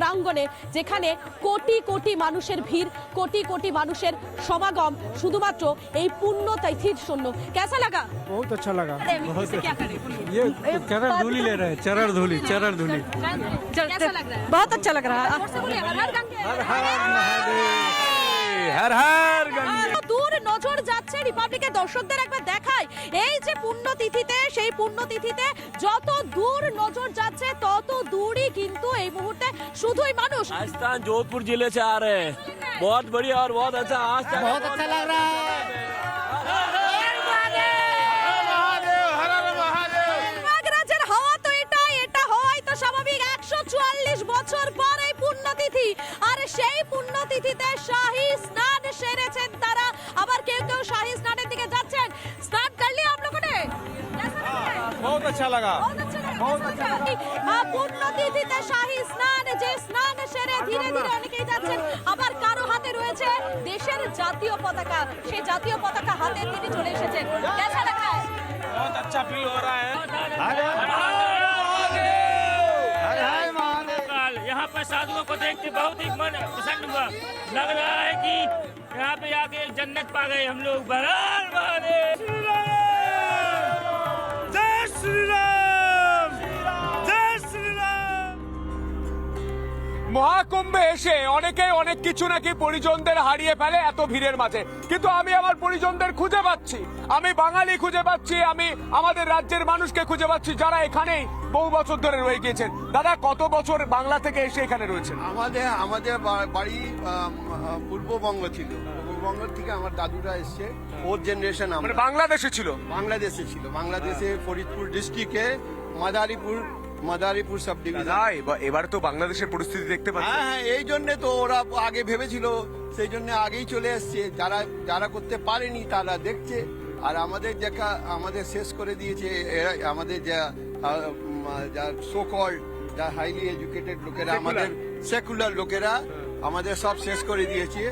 প্রাঙ্গণে যেখানে কোটি কোটি মানুষের ভিড় কোটি কোটি মানুষের সমাগম শুধুমাত্র এই পুণ্য তিথির জন্য কেসা লাগা बहुत अच्छा लगा क्या करें बोलिए ये चरण धूली ले रहे हैं चरण धूली चरण धूली कैसा लग रहा है बहुत अच्छा लग रहा है जोर से बोलिए, हर हर गंगे हर हर गंगे আরো দূর নজর যাচ্ছে রিপাবলিকের দর্শকদের একবার দেখায় এই যে পুণ্যতিথিতে সেই পুণ্যতিথিতে যত দূর নজর যাচ্ছে তত দূরই কিন্তু এই মুহূর্তে শুধুই মানুষ राजस्थान जोधपुर जिले से आ रहे हैं बहुत बढ़िया और बहुत अच्छा आज तक बहुत अच्छा लग रहा প্রয়াগরাজের হাওয়া তো এটাই এটা হওয়াই তো স্বাভাবিক একশো চুয়াল্লিশ বছর পর এই পুণ্যতিথি আর সেই পুণ্যতিথিতে শাহী স্নান সেরেছেন তারা আবার কেউ কেউ শাহী স্নানের দিকে যাচ্ছেন স্নান করলি আপ লোগों ने कैसा लग रहा है? बहुत अच्छा लगा बहुत अच्छा लगा। আহ, পুণ্যতিথিতে শাহী স্নান যে স্নান সেরে ধীরে ধীরে অনেকেই যাচ্ছেন আবার কারো হাতে রয়েছে দেশের জাতীয় পতাকা সেই জাতীয় পতাকা হাতে তিনি চলে এসেছেন কেসা লাগা है? बहुत अच्छा फील हो रहा है काल यहाँ पर साधुओं को देख के बहुत ही मन प्रसन्न हुआ लग रहा है कि यहाँ पे आके जन्नत पा गए हम लोग। बराबर जय श्री राम। মহাকুম্ভে এসে অনেকে অনেক কিছু নাকি পরিজনদের হারিয়ে ফেলে এত ভিড়ের মাঝে। কিন্তু আমি আমার পরিজনদের খুঁজে পাচ্ছি। আমি বাঙালি খুঁজে পাচ্ছি আমি আমাদের রাজ্যের মানুষকে খুঁজে পাচ্ছি যারা এখানেই বহু বছর ধরে রয়ে গিয়েছেন। দাদা কত বছর বাংলা থেকে এসে এখানে রয়েছেন? আমাদের আমাদের বাড়ি পূর্ববঙ্গ ছিল। পূর্ববঙ্গ থেকে আমার দাদুরা এসছে। ওর জেনারেশন আমরা। বাংলাদেশে ছিল? বাংলাদেশে ছিল। বাংলাদেশে ফরিদপুর ডিস্ট্রিক্টে মাদারীপুর মাদারীপুর সাব ডিভিশন দাদা এবার- এবার তো বাংলাদেশের পরিস্থিতি দেখতে পাচ্ছি। হ্যাঁ হ্যাঁ এই জন্য তো ওরা আগে ভেবেছিল সেই জন্য আগেই চলে এসছে। যারা যারা করতে পারেনি তারা দেখছে। আর আমাদের যেটা আমাদের শেষ করে দিয়েছে এরা আমাদের যা আহ, উম, যা যা হাইলি এডুকেটেড লোকেরা আমাদের সেকুলার লোকেরা আমাদের সব শেষ করে দিয়েছে।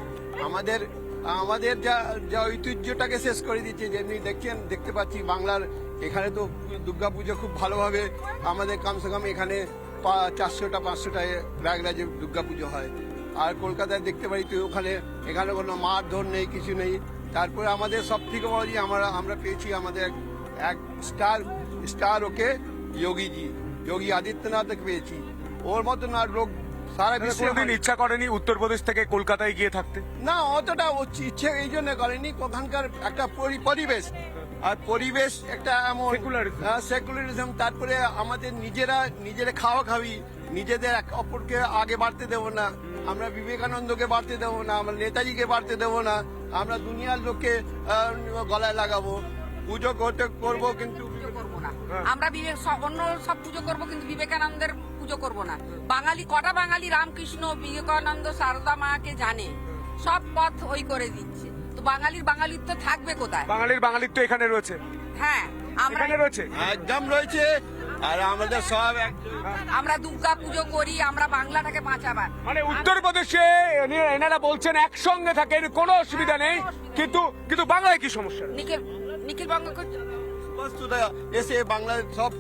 আমাদের আমাদের যা যা ঐতিহ্যটাকে শেষ করে দিচ্ছে, যেমনি দেখছেন, দেখতে পাচ্ছি বাংলার এখানে তো দুর্গাপুজো খুব ভালোভাবে আমাদের কমসে কম এখানে চারশোটা, পাঁচশোটা প্রয়াগরাজে দুর্গাপুজো হয়। আর কলকাতায় দেখতে পারি তো ওখানে, এখানে কোনো মারধর নেই, কিছু নেই। তারপরে আমাদের সব থেকে বড় যে আমরা আমরা পেয়েছি আমাদের এক- এক স্টার স্টার ওকে যোগীজি, যোগী আদিত্যনাথকে পেয়েছি। ওর মতন আর লোক সারা বিশ্বে কোনোদিন ইচ্ছা করেনি উত্তরপ্রদেশ থেকে কলকাতায় গিয়ে থাকতে? না অতটা হচ্ছে- ইচ্ছে এই জন্য করেনি। ওখানকার একটা পরি- পরিবেশ। আর পরিবেশ একটা এমন. সেকুলারিজম। তারপরে আমাদের নিজেরা নিজেরা খাওয়া খাবি। নিজেদের এক অপরকে আগে বাড়তে দেবো না। আমরা বিবেকানন্দকে বাড়তে দেবো না। আমরা নেতাজিকে বাড়তে দেবো না। আমরা দুনিয়ার লোককে গলায় লাগাবো। পুজো করতে করব কিন্তু করব না। আমরা বিবেক অন্য সব পুজো করব কিন্তু বিবেকানন্দের পুজো করব না। বাঙালি কটা বাঙালি রামকৃষ্ণ বিবেকানন্দ সারদা মাকে জানে। সব পথ ওই করে দিচ্ছে। তো বাঙালির বাঙালিত্ব থাকবে কোথায়? বাঙালির বাঙালিত্ব এখানে রয়েছে। হ্যাঁ আমরা এখানে রয়েছে? একদম রয়েছে। আর আমাদের সব আমরা দুর্গা পুজো করি আমরা বাংলাটাকে বাঁচাবার। মানে উত্তরপ্রদেশে এনে- এনারা বলছেন একসঙ্গে থাকেন কোনো অসুবিধা নেই। কিন্তু কিন্তু বাংলায় কি সমস্যা? নিখিল নিখিল বঙ্গ এসে বাংলাদেশ সব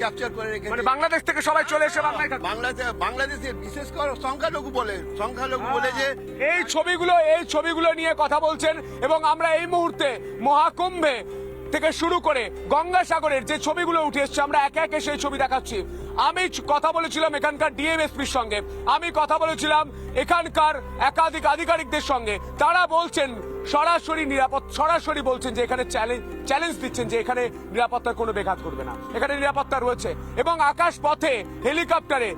ক্যাপচার করে মানে বাংলাদেশ থেকে সবাই চলে এসে বাংলায় থাকে বাংলাদেশে বাংলাদেশে বিশেষ করে সংখ্যালঘু বলে সংখ্যালঘু বলে যে এই ছবিগুলো এই ছবিগুলো নিয়ে কথা বলছেন এবং আমরা এই মুহূর্তে মহাকুম্ভে থেকে শুরু করে গঙ্গাসাগরের যে ছবিগুলো উঠে এসছে আমরা একে একে সেই ছবি দেখাচ্ছি। আমি কথা বলেছিলাম এখানকার ডিএমএসপির সঙ্গে। আমি কথা বলেছিলাম এখানকার একাধিক আধিকারিকদের সঙ্গে। তারা বলছেন সরাসরি নিরাপদ, সরাসরি বলছেন যে এখানে চ্যালেঞ্জ চ্যালেঞ্জ দিচ্ছেন যে এখানে নিরাপত্তার কোনো বেঘাত করবে না। এখানে নিরাপত্তা রয়েছে এবং আকাশ পথে হেলিকপ্টারে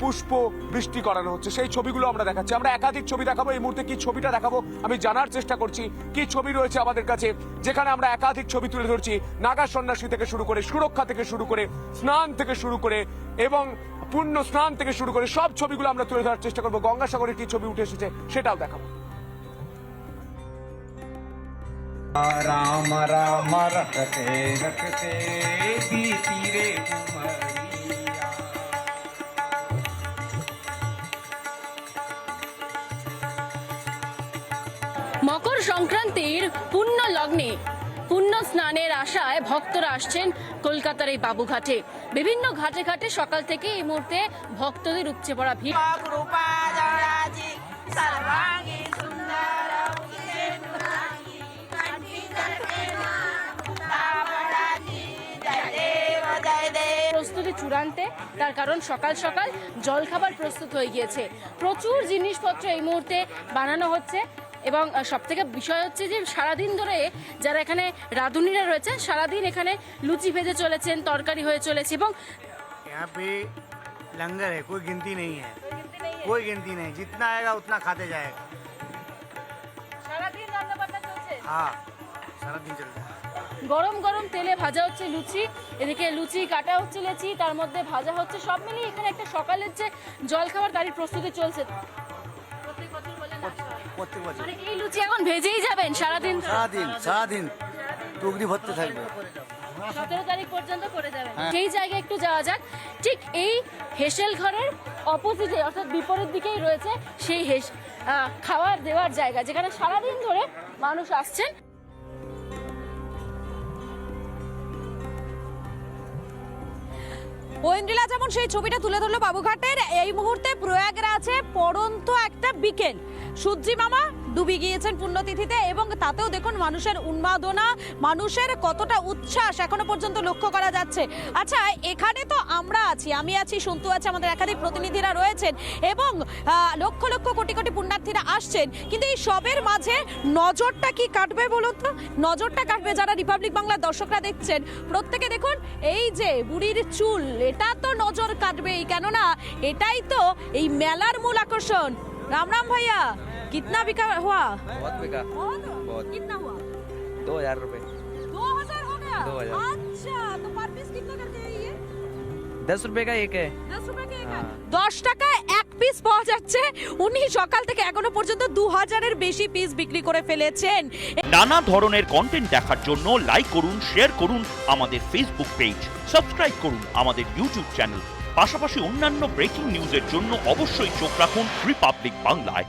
পুষ্প বৃষ্টি করানো হচ্ছে। সেই ছবিগুলো আমরা দেখাচ্ছি। আমরা একাধিক ছবি দেখাবো। এই মুহূর্তে কি ছবিটা দেখাবো আমি জানার চেষ্টা করছি। কি ছবি রয়েছে আমাদের কাছে? যেখানে আমরা একাধিক ছবি তুলে ধরছি। নাগা সন্ন্যাসী থেকে শুরু করে, সুরক্ষা থেকে শুরু করে, স্নান থেকে শুরু করে এবং পূর্ণ স্নান থেকে শুরু করে সব ছবিগুলো আমরা তুলে ধরার চেষ্টা করব। গঙ্গাসাগরের কি ছবি উঠে এসেছে সেটাও দেখাবো। राम राम रखते रखते बीती रे उमरिया মকর সংক্রান্তির পুণ্য লগ্নে পুণ্য স্নানের আশায় ভক্তরা আসছেন কলকাতার এই বাবুঘাটে বিভিন্ন ঘাটে ঘাটে সকাল থেকে এই মুহূর্তে ভক্তদের উপচে পড়া ভিড় চূড়ান্তে তার কারণ সকাল সকাল জলখাবার প্রস্তুত হয়ে গিয়েছে প্রচুর জিনিসপত্র এই মুহূর্তে বানানো হচ্ছে এবং সব থেকে বিষয় হচ্ছে যে সারাদিন ধরে যারা এখানে রাঁধুনিরা রয়েছে সারাদিন এখানে লুচি ভেজে চলেছেন তরকারি হয়ে চলেছে এবং यहाँ पे लंगर है कोई गिनती नहीं है कोई गिनती नहीं जितना आएगा उतना खाते जाएगा সারাদিন রান্নাবান্না চলছে हाँ सारा दिन चलता है গরম গরম তেলে ভাজা হচ্ছে লুচি এদিকে লুচি কাটা হচ্ছে লুচি তার মধ্যে ভাজা হচ্ছে সব মিলিয়ে এখানে একটা সকালের যে জলখাবার তারই প্রস্তুতি চলছে। প্রত্যেক বছর বলে না প্রত্যেক বছর। মানে এই লুচি এখন ভেজেই যাবেন সারাদিন। সারাদিন সারাদিন। টুকরি ভরতে থাকবে। সতেরো তারিখ পর্যন্ত করে যাবেন। সেই জায়গায় একটু যাওয়া যাক ঠিক এই হেসেল ঘরের অপোজিটে অর্থাৎ বিপরীত দিকেই রয়েছে সেই হেস খাওয়ার দেওয়ার জায়গা যেখানে সারাদিন ধরে মানুষ আসছেন। ঐন্দ্রিলা যেমন সেই ছবিটা তুলে ধরলো বাবুঘাটের, এই মুহূর্তে প্রয়াগরাজে পড়ন্ত একটা বিকেল। সূর্যি মামা ডুবে গিয়েছেন পুণ্যতিথিতে এবং তাতেও দেখুন মানুষের উন্মাদনা, মানুষের কতটা উচ্ছ্বাস এখনও পর্যন্ত লক্ষ্য করা যাচ্ছে। আচ্ছা এখানে তো আমরা আছি, আমি আছি, সন্তু আছে, আমাদের একাধিক প্রতিনিধিরা রয়েছেন এবং লক্ষ লক্ষ কোটি কোটি পুণ্যার্থীরা আসছেন। কিন্তু এই সবের মাঝে নজরটা কি কাটবে বলুন তো? নজরটা কাটবে যারা রিপাবলিক বাংলার দর্শকরা দেখছেন। প্রত্যেকে দেখুন, এই যে বুড়ির চুল, এটা তো নজর কাটবেই। কেননা, এটাই তো এই মেলার মূল আকর্ষণ। রাম রাম ভাইয়া। कितना बिका हुआ बहुत बिका बहुत बहुत। कितना हुआ दो हजार रूपए दो हजार हो गया दो हजार। अच्छा तो पर पीस कितना करते हैं ये दस रुपए का एक है দশ রুপে কে হ্যাঁ। দশ টাকায় এক পিস পাওয়া যাচ্ছে উনি সকাল থেকে এখনো পর্যন্ত দু হাজারের বেশি পিস বিক্রি করে ফেলেছেন নানা ধরনের কন্টেন্ট দেখার জন্য লাইক করুন শেয়ার করুন আমাদের ফেসবুক পেজ সাবস্ক্রাইব করুন আমাদের ইউটিউব চ্যানেল পাশাপাশি অন্যান্য ব্রেকিং নিউজের জন্য অবশ্যই চোখ রাখুন রিপাবলিক বাংলায়